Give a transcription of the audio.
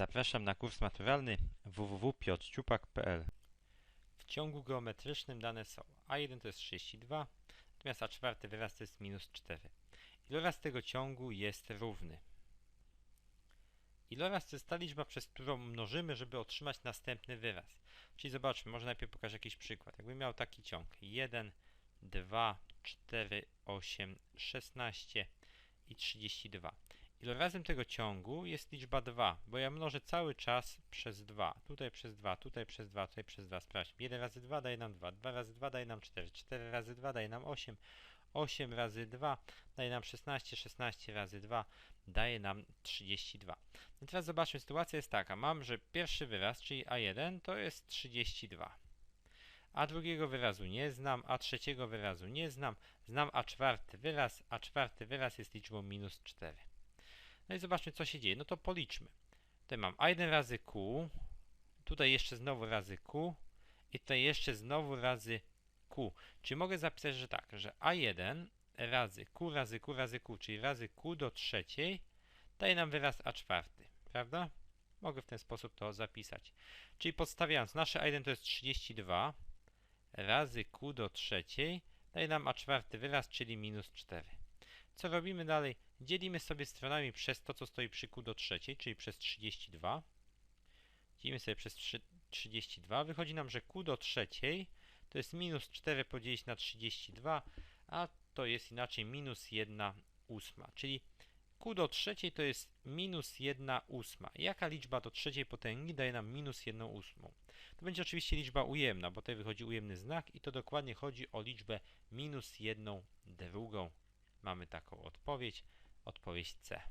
Zapraszam na kurs maturalny www.piotrciupak.pl W ciągu geometrycznym dane są a1 to jest 32, natomiast a4 wyraz to jest minus 4. Iloraz tego ciągu jest równy. Iloraz to jest ta liczba, przez którą mnożymy, żeby otrzymać następny wyraz. Czyli zobaczmy, może najpierw pokażę jakiś przykład. Jakbym miał taki ciąg 1, 2, 4, 8, 16 i 32. Ilorazem tego ciągu jest liczba 2, bo ja mnożę cały czas przez 2. Tutaj przez 2, tutaj przez 2, tutaj przez 2. Sprawdźmy. 1 razy 2 daje nam 2, 2 razy 2 daje nam 4, 4 razy 2 daje nam 8, 8 razy 2 daje nam 16, 16 razy 2 daje nam 32. I teraz zobaczmy, sytuacja jest taka. Mam, że pierwszy wyraz, czyli A1 to jest 32. A drugiego wyrazu nie znam, a trzeciego wyrazu nie znam. Znam a czwarty wyraz, a czwarty wyraz jest liczbą minus 4. No i zobaczmy, co się dzieje. No to policzmy. Tutaj mam a1 razy q, tutaj jeszcze znowu razy q i tutaj jeszcze znowu razy q. Czyli mogę zapisać, że tak, że a1 razy q razy q razy q, czyli razy q do trzeciej daje nam wyraz a czwarty, prawda? Mogę w ten sposób to zapisać. Czyli podstawiając, nasze a1 to jest 32 razy q do trzeciej daje nam a czwarty wyraz, czyli minus 4. Co robimy dalej? Dzielimy sobie stronami przez to, co stoi przy q do trzeciej, czyli przez 32. Dzielimy sobie przez 3, 32. Wychodzi nam, że q do trzeciej to jest minus 4 podzielić na 32, a to jest inaczej minus 1 ósma. Czyli q do trzeciej to jest minus 1 ósma. Jaka liczba do trzeciej potęgi daje nam minus 1 ósmą? To będzie oczywiście liczba ujemna, bo tutaj wychodzi ujemny znak i to dokładnie chodzi o liczbę minus 1 drugą. Mamy taką odpowiedź, odpowiedź C.